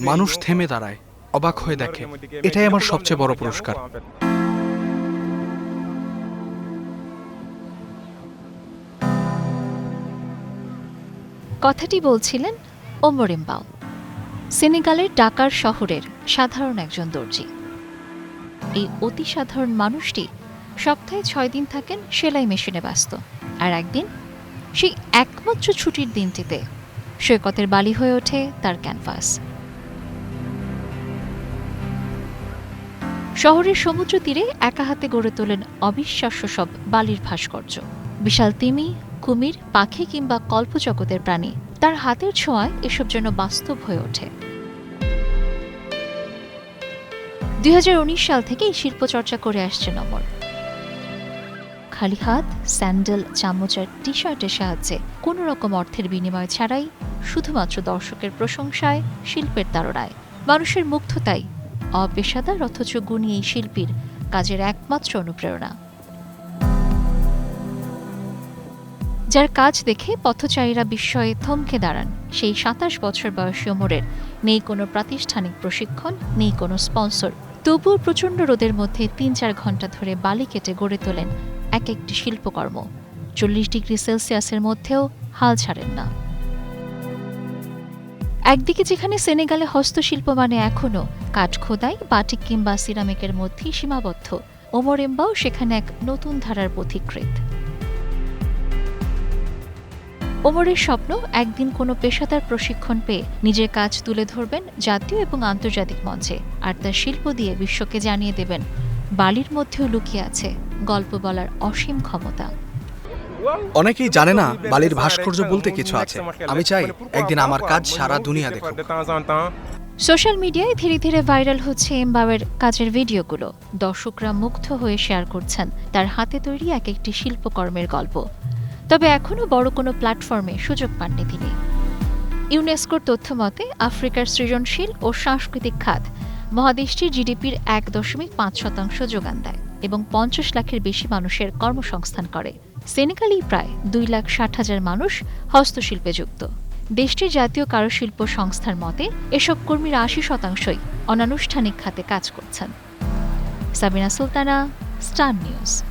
মানুষ থেমে দাঁড়ায় অবাক হয়ে দেখে। এটাই আমার সবচেয়ে বড় পুরস্কার। কথাটি বলছিলেন ওমরিম্বাও সেনেগালের ডাকার শহরের সাধারণ একজন দর্জি। এই অতি সাধারণ মানুষটি সপ্তাহে ছয় দিন থাকেন সেলাই মেশিনে ব্যস্ত। আর একদিন সেই একমাত্র ছুটির দিনটিতে সৈকতের বালি হয়ে ওঠে তার ক্যানভাস। শহরের সমুদ্র তীরে একা হাতে গড়ে তোলেন অবিশ্বাস্য সব বালির ভাস্কর্য। বিশাল তিমি, কুমির, পাখি কিংবা কল্পজগতের প্রাণী, তার হাতের ছোঁয়ায় এসব যেন বাস্তব হয়ে ওঠে। দুই হাজার উনিশ সাল থেকে এই শিল্প চর্চা করে আসছে নমর। খালি হাত স্যান্ডেল চামচ আর টি শার্টের সাহায্যে কোনো রকম অর্থের বিনিময় ছাড়াই শুধুমাত্র দর্শকের প্রশংসায় শিল্পের তাড়নায় মানুষের মুগ্ধতাই অপেশাদার অথচ গুণী এই শিল্পীর কাজের একমাত্র অনুপ্রেরণা। যার কাজ দেখে পথচারীরা বিস্ময়ে থমকে দাঁড়ান, সেই সাতাশ বছর বয়সী ওমরের। নেই কোনো প্রাতিষ্ঠানিক প্রশিক্ষণ, নেই কোনো স্পন্সর। তবুও প্রচণ্ড রোদের মধ্যে তিন চার ঘণ্টা ধরে বালি কেটে গড়ে তোলেন এক একটি শিল্পকর্ম। চল্লিশ ডিগ্রি সেলসিয়াসের মধ্যেও হাল ছাড়েন না। একদিকে যেখানে সেনেগালে হস্তশিল্প মানে এখনও কাঠ খোদাই, বাটিক কিংবা সিরামিকের মধ্যেই সীমাবদ্ধ ওমর এম্বাও সেখানে এক নতুন ধারার পথিকৃত ওমরের স্বপ্ন, একদিন কোনো পেশাদার প্রশিক্ষণ পেয়ে নিজের কাজ তুলে ধরবেন জাতীয় এবং আন্তর্জাতিক মঞ্চে, আর তার শিল্প দিয়ে বিশ্বকে জানিয়ে দেবেন বালির মধ্যেও লুকিয়ে আছে গল্প বলার অসীম ক্ষমতা। অনেকেই জানে না বালির ভাস্কর্য বলতে কিছু আছে। আমি চাই একদিন আমার কাজ সারা দুনিয়া দেখুক। সোশ্যাল মিডিয়ায় ধীরে ধীরে ভাইরাল হচ্ছে এমবাওয়ের কাজের ভিডিওগুলো। দর্শকরা মুগ্ধ হয়ে শেয়ার করছেন তার হাতে তৈরি এক একটি শিল্পকর্মের গল্প। তবে এখনও বড় কোনো প্ল্যাটফর্মে সুযোগ পাননি তিনি। ইউনেস্কোর তথ্য মতে আফ্রিকার সৃজনশীল ও সাংস্কৃতিক খাত মহাদেশটির জিডিপির এক দশমিক পাঁচ শতাংশ যোগান দেয় এবং পঞ্চাশ লাখের বেশি মানুষের কর্মসংস্থান করে। সেনেগালেই প্রায় দুই লাখ ষাট হাজার মানুষ হস্তশিল্পে যুক্ত। দেশটির জাতীয় কারুশিল্প সংস্থার মতে, এসব কর্মীর আশি শতাংশই অনানুষ্ঠানিক খাতে কাজ করছেন। Sabina Sultana, Star News.